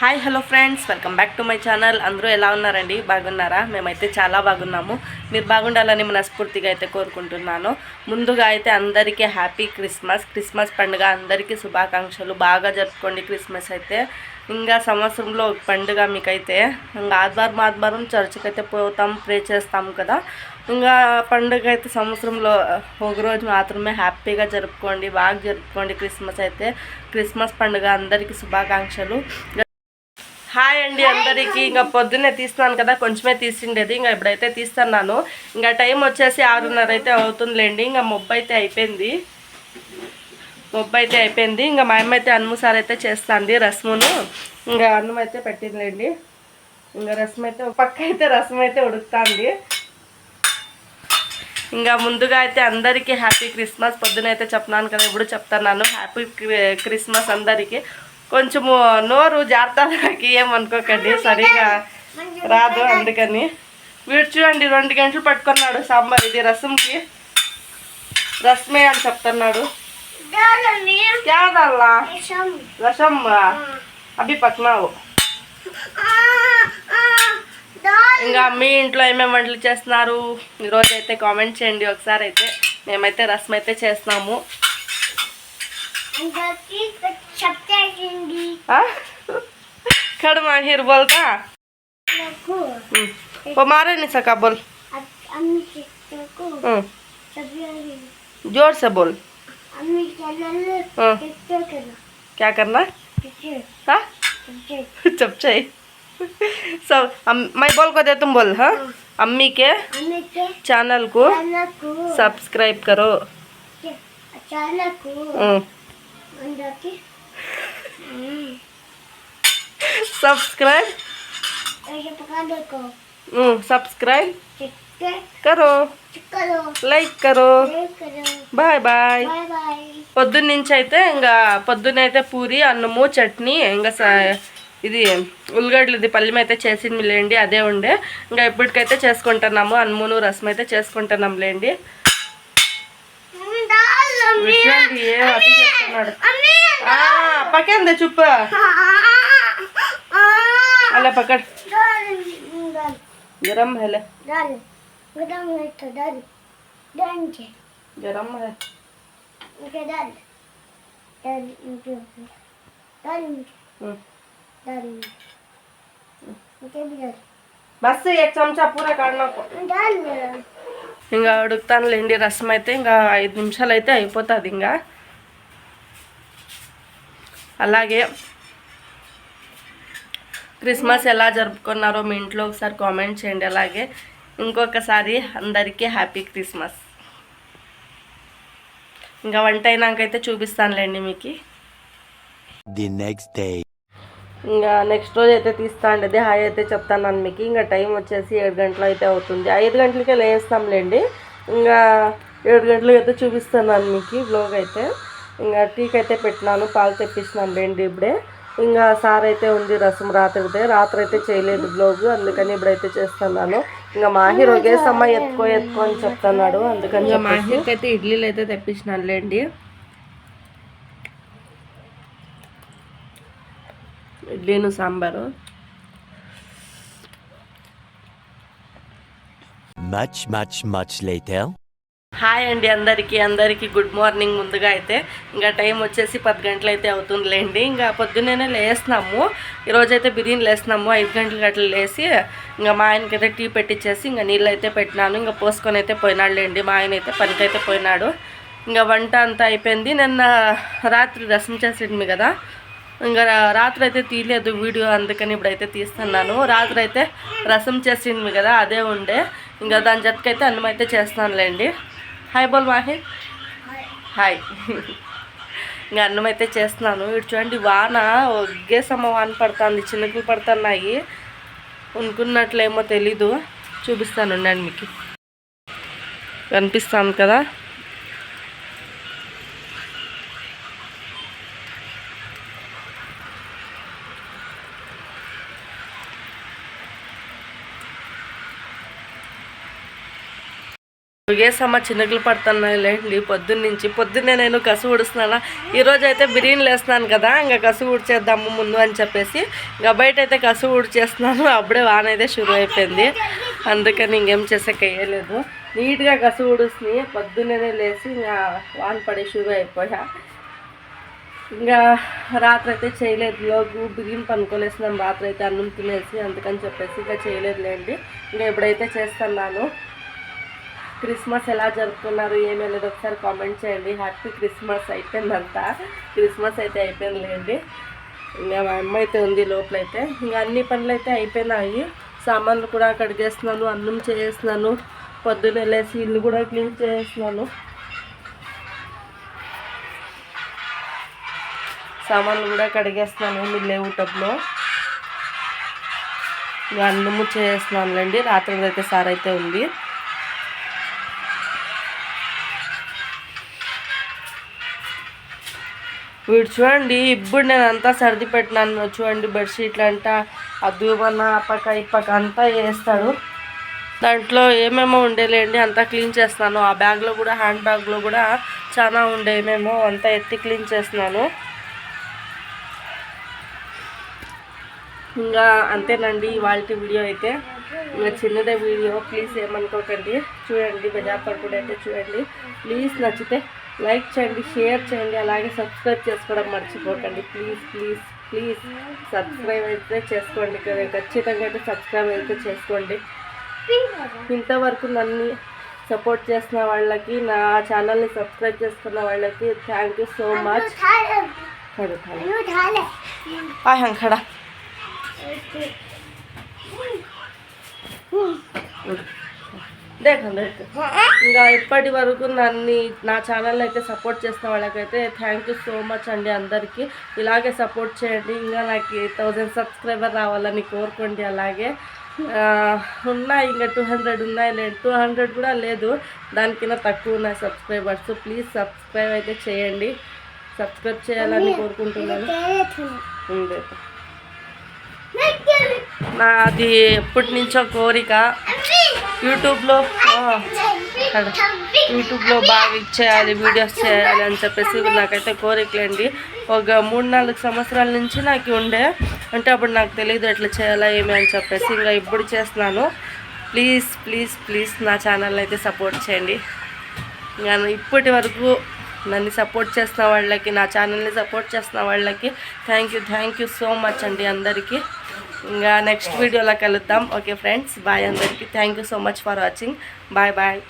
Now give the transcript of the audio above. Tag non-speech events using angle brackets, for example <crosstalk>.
Hi hello friends welcome back to my channel అందరూ ఎలా ఉన్నారండి? బాగున్నారా? మేమైతే చాలా బాగున్నాము. మీరు బాగుండాలని మనస్ఫూర్తిగా అయితే కోరుకుంటున్నాను. ముందుగా అయితే అందరికీ హ్యాపీ క్రిస్మస్ క్రిస్మస్ పండుగ అందరికీ శుభాకాంక్షలు. బాగా జరుపుకోండి క్రిస్మస్ అయితే. ఇంకా సంవత్సరంలో ఒక పండుగ మీకైతే ఇంకా ఆదివారం ఆదివారం చర్చికి అయితే పోతాం ప్రే చేస్తాం కదా. ఇంకా పండుగ అయితే సంవత్సరంలో ఒక రోజు మాత్రమే హ్యాపీగా జరుపుకోండి. బాగా జరుపుకోండి క్రిస్మస్ అయితే. క్రిస్మస్ పండుగ అందరికీ శుభాకాంక్షలు. హాయ్ అండి అందరికీ. ఇంకా పొద్దున్నే తీస్తున్నాను కదా కొంచెమే తీసిండేది. ఇంకా ఇప్పుడైతే తీస్తున్నాను. ఇంకా టైం వచ్చేసి ఆరున్నర అయితే అవుతుందిలేండి. ఇంకా మొబ్బు అయితే అయిపోయింది. మొబ్బు అయితే అయిపోయింది. ఇంకా మా అమ్మ అయితే అన్నము సార్ అయితే చేస్తుంది రసమును. ఇంకా అన్నం అయితే పెట్టిందిలేండి. ఇంకా రసం అయితే పక్క అయితే రసం అయితే ఉడుకుతుంది. ఇంకా ముందుగా అయితే అందరికీ హ్యాపీ క్రిస్మస్. పొద్దునైతే చెప్తున్నాను కదా ఇప్పుడు చెప్తున్నాను. హ్యాపీ క్రిస్మస్ అందరికీ. కొంచెము నోరు జాగ్రత్తకి ఏమనుకోకండి సరిగా రాదు అందుకని. వీడు చూడండి రెండు గంటలు పట్టుకున్నాడు సాంబార్ ఇది రసంకి. రసమే అని చెప్తున్నాడు. క్యాదల్లా రసం. అవి పక్కనావు ఇంకా మీ ఇంట్లో ఏమేమి వంటలు చేస్తున్నారు? ఈరోజు అయితే కామెంట్ చేయండి ఒకసారి అయితే. మేమైతే రసం అయితే చేస్తున్నాము ఆ? खड़ माहिर बोलता। वो मारे नहीं सका बोल। ज़ोर से बोल। क्या करना हाँ चुप सब मैं बोल को दे तुम बोल हाँ अम्मी के चैनल को सब्सक्राइब करो हम्म। सब्सक्राइब हम्म, सब्सक्राइब करो లైక్ కరో బాయ్ బాయ్ పొద్దున్న నుంచి అయితే ఇంకా పొద్దున్న అయితే పూరి అన్నము చట్నీ ఇంకా స- ఇది ఉల్లిగడ్డలు ఇది పల్లెం అయితే చేసింది లేండి అదే ఉండే ఇంకా ఇప్పటికైతే చేసుకుంటున్నాము అన్నమును రసం అయితే చేసుకుంటున్నాం లేండి విశ్వాంతి ఏ అతి చేస్తున్నాడు ఆ, పక్కందే చుప్ప అలా పక్కడ్ గరం హెలే గరం హే हम्म। బస్ एक चमचा पूरा काढना ఇంకా ఉడుకుతానులేండి రసం అయితే ఇంకా ఐదు నిమిషాలు అయితే అయిపోతుంది ఇంకా. అలాగే క్రిస్మస్ ఎలా జరుపుకున్నారో మీ ఇంట్లో ఒకసారి కామెంట్ చేయండి. అలాగే ఇంకొకసారి అందరికీ హ్యాపీ క్రిస్మస్. ఇంకా వంట అయినాకైతే చూపిస్తానులేండి మీకు. ది నెక్స్ట్ డే ఇంకా నెక్స్ట్ రోజు అయితే తీస్తా ఉండేది హాయ్ అయితే చెప్తాను మీకు. ఇంకా టైం వచ్చేసి ఏడు గంటలు అయితే అవుతుంది. ఐదు గంటలకే లేస్తాంలేండి. ఇంకా ఏడు గంటలకు అయితే చూపిస్తున్నాను మీకు బ్లాగ్ అయితే. ఇంకా టీకి అయితే పెట్టినాను. పాలు తెప్పించినాను లేండి ఇప్పుడే. ఇంకా సార్ అయితే ఉంది రసం రాత్రిదే. రాత్రి అయితే చేయలేదు బ్లాగ్ అందుకని ఇప్పుడైతే చేస్తున్నాను. ఇంకా మాహిర్ ఒకేసమ్మ ఎత్తుకో ఎత్తుకో అని చెప్తున్నాడు. అందుకని మాహిర్కి అయితే ఇడ్లీలు అయితే తెప్పించినాను లేండి. ఇడ్లీను sambar. Much, much, much later. Hi అండి అందరికీ అందరికీ గుడ్ మార్నింగ్ ముందుగా అయితే. ఇంకా టైం వచ్చేసి పది గంటలు అయితే అవుతుందిలేండి. ఇంకా పొద్దున్నే లేస్తున్నాము. ఈరోజు అయితే బిర్యానీ లేస్తున్నాము. ఐదు గంటలకు అట్లా లేసి ఇంకా మా ఆయనకి అయితే టీ పెట్టించేసి ఇంకా నీళ్ళు అయితే పెట్టినాను. ఇంకా పోసుకొని అయితే పోయినాడులేండి. మా ఆయన అయితే పనికి అయితే పోయినాడు. ఇంకా వంట అంతా అయిపోయింది. నిన్న రాత్రి రసం చేసింది కదా. ఇంకా రాత్రి అయితే తీయలేదు వీడియో అందుకని ఇప్పుడైతే తీస్తున్నాను. రాత్రి అయితే రసం చేసింది కదా అదే ఉండే. ఇంకా దాని జతకైతే అన్నం అయితే చేస్తానులేండి. హాయ్ బోల్ మాహి. హాయ్ ఇంకా అన్నం అయితే చేస్తున్నాను. ఇటు చూడండి వాన ఒగ్గేసమ్మ వాన పడుతుంది చినుకులు పడుతున్నాయి. ఉనుకున్నట్లేమో తెలీదు. చూపిస్తాను ఉండండి మీకు. కనిపిస్తాను కదా? యోగేశమ్మ చినుకులు పడుతున్నాయి లేండి? పొద్దున్న నుంచి. పొద్దున్నే నేను కసు ఊడుస్తున్నానా? ఈరోజు అయితే బిర్యానీలు వేస్తున్నాను కదా ఇంకా కసు ఊడ్చేద్దాము ముందు అని చెప్పేసి ఇంకా బయట అయితే కసు ఊడ్చేస్తున్నాను. <laughs> అప్పుడే వాన అయితే షురూ అయిపోయింది. అందుకని ఇంకేం చేసాక వేయలేదు నీట్గా కసు ఊడుస్తున్నాయి. పొద్దున్నే లేచి ఇంకా వాన పడే షురు అయిపోయా. ఇంకా రాత్రి అయితే చేయలేదు. లోగు బిర్యానీ పనుకోలేసినాం రాత్రి అయితే అన్నం తినేసి అందుకని చెప్పేసి ఇంకా చేయలేదులేండి ఇంకా ఎప్పుడైతే చేస్తున్నాను. క్రిస్మస్ ఎలా జరుపుకున్నారు ఏమీ లేదు ఒకసారి కామెంట్ చేయండి. హ్యాపీ క్రిస్మస్ అయిపోయిందంతా క్రిస్మస్ అయితే అయిపోయిందిలేండి. ఇంకా మా అమ్మ అయితే ఉంది లోపలైతే. ఇంకా అన్ని పనులు అయితే అయిపోయినాయి. సామాన్లు కూడా కడిగేస్తున్నాను అన్నం చేస్తున్నాను. పొద్దున్న వెళ్ళేసి ఇల్లు కూడా క్లీన్ చేస్తున్నాను. సామాన్లు కూడా కడిగేస్తున్నాను మీరు లేవు ఇంకా అన్నము చేస్తున్నానులేండి. రాత్రి అయితే సార్ అయితే ఉంది. వీడు చూడండి ఇప్పుడు నేను అంతా సర్ది పెట్టినాను. చూడండి బెడ్షీట్లు అంట ఆ అద్దుమన్న అప్పక ఇప్పక అంతా వేస్తాడు. దాంట్లో ఏమేమో ఉండేలేండి అంతా క్లీన్ చేస్తున్నాను. ఆ బ్యాగ్లో కూడా హ్యాండ్ బ్యాగ్లో కూడా చాలా ఉండేమేమో అంతా ఎత్తి క్లీన్ చేస్తున్నాను. ఇంకా అంతేనండి ఇవాళ వీడియో అయితే. ఇంకా చిన్నదే వీడియో ప్లీజ్ ఏమనుకోకండి. చూడండి బజార్ కూడా అయితే చూడండి. ప్లీజ్ నచ్చితే లైక్ చేయండి షేర్ చేయండి అలాగే సబ్స్క్రైబ్ చేసుకోవడం మర్చిపోకండి. ప్లీజ్ ప్లీజ్ ప్లీజ్ సబ్స్క్రైబ్ అయితే చేసుకోండి. ఖచ్చితంగా అయితే సబ్స్క్రైబ్ అయితే చేసుకోండి. ఇంతవరకు నన్ను సపోర్ట్ చేసిన వాళ్ళకి నా ఛానల్ని సబ్స్క్రైబ్ చేసుకున్న వాళ్ళకి థ్యాంక్ యూ సో మచ్ ఖడు దేఖండి ఇంకా ఇప్పటి వరకు నన్ను నా ఛానల్ అయితే సపోర్ట్ చేసిన వాళ్ళకైతే థ్యాంక్ యూ సో మచ్ అండి అందరికీ. ఇలాగే సపోర్ట్ చేయండి. ఇంకా నాకు థౌజండ్ సబ్స్క్రైబర్ రావాలని కోరుకోండి అలాగే. ఉన్నాయి ఇంకా టూ హండ్రెడ్ ఉన్నాయి. లేదు టూ హండ్రెడ్ కూడా లేదు. దానికన్నా తక్కువ ఉన్నాయి సబ్స్క్రైబర్స్ ప్లీజ్ సబ్స్క్రైబ్ అయితే చేయండి. సబ్స్క్రైబ్ చేయాలని కోరుకుంటున్నాను. నాది ఎప్పటి నుంచో కోరిక. యూట్యూబ్లో యూట్యూబ్లో బాగా ఇచ్చేయాలి వీడియోస్ చేయాలి అని చెప్పేసి నాకైతే కోరికలండి. ఒక మూడు నాలుగు సంవత్సరాల నుంచి నాకు ఉండే. అంటే అప్పుడు నాకు తెలియదు ఎట్లా చేయాలా ఏమి అని చెప్పేసి ఇంకా ఇప్పుడు చేస్తున్నాను. ప్లీజ్ ప్లీజ్ ప్లీజ్ నా ఛానల్ అయితే సపోర్ట్ చేయండి. నేను ఇప్పటి వరకు నన్ను సపోర్ట్ చేస్తున్న వాళ్ళకి నా ఛానల్ని సపోర్ట్ చేస్తున్న వాళ్ళకి thank you thank you so much అండి అందరికీ. ఇంకా నెక్స్ట్ వీడియోలో కలుద్దాం. ఓకే ఫ్రెండ్స్ బాయ్ అందరికీ. Thank you so much for watching bye bye